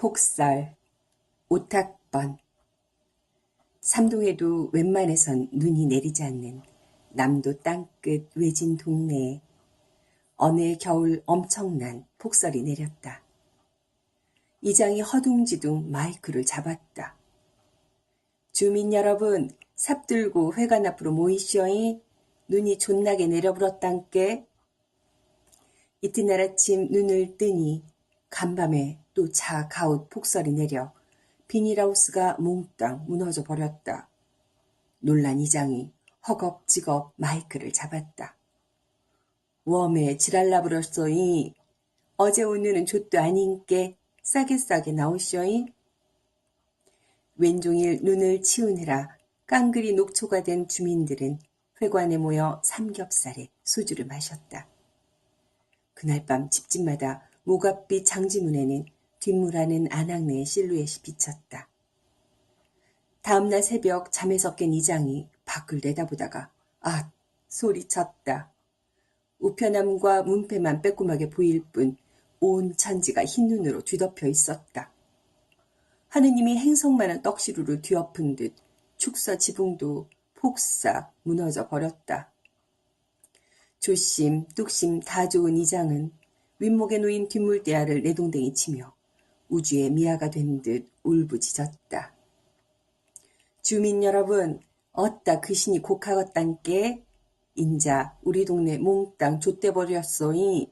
폭설, 오탁번. 삼동에도 웬만해선 눈이 내리지 않는 남도 땅끝 외진 동네에 어느 해 겨울 엄청난 폭설이 내렸다. 이장이 허둥지둥 마이크를 잡았다. 주민 여러분, 삽 들고 회관 앞으로 모이시오이 눈이 존나게 내려불었단께. 이튿날 아침 눈을 뜨니 간밤에 또 차 가웃 폭설이 내려 비닐하우스가 몽땅 무너져 버렸다. 놀란 이장이 허겁지겁 마이크를 잡았다. 웜에 지랄나 불었소이. 어제 오늘은 좆도 아닌께 싸게 싸게 나오쇼이. 왼종일 눈을 치우느라 깡그리 녹초가 된 주민들은 회관에 모여 삼겹살에 소주를 마셨다. 그날 밤 집집마다 모갓빛 장지문에는 뒷물하는 안악내의 실루엣이 비쳤다. 다음날 새벽 잠에서 깬 이장이 밖을 내다보다가 아 소리쳤다. 우편함과 문패만 빼꼼하게 보일 뿐 온 천지가 흰눈으로 뒤덮여 있었다. 하느님이 행성만한 떡시루를 뒤엎은 듯 축사 지붕도 폭삭 무너져 버렸다. 조심, 뚝심 다 좋은 이장은 윗목에 놓인 뒷물대야를 내동댕이 치며 우주의 미아가 된 듯 울부짖었다. 주민 여러분, 어따 그 신이 곡하겄단께 인자 우리 동네 몽땅 좆대버렸소이.